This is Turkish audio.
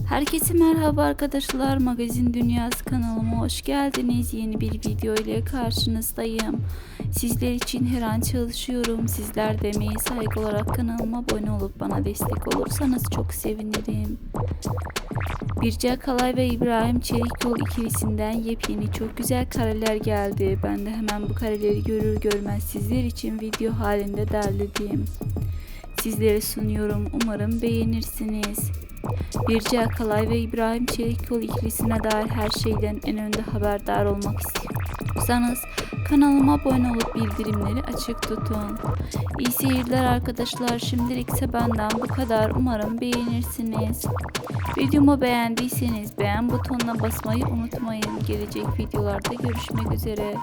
Herkese merhaba arkadaşlar. Magazin Dünyası kanalıma hoş geldiniz. Yeni bir video ile karşınızdayım. Sizler için her an çalışıyorum. Sizler de emeğe saygı olarak kanalıma abone olup bana destek olursanız çok sevinirim. Birce Kalay ve İbrahim Çelikyol ikilisinden yepyeni çok güzel kareler geldi. Ben de hemen bu kareleri görür görmez sizler için video halinde derledim. Sizlere sunuyorum. Umarım beğenirsiniz. Birce Akalay ve İbrahim Çelikyol ikilisine dair her şeyden en önde haberdar olmak istiyorsanız kanalıma abone olup bildirimleri açık tutun. İyi seyirler arkadaşlar. Şimdilik ise benden bu kadar. Umarım beğenirsiniz. Videomu beğendiyseniz beğen butonuna basmayı unutmayın. Gelecek videolarda görüşmek üzere.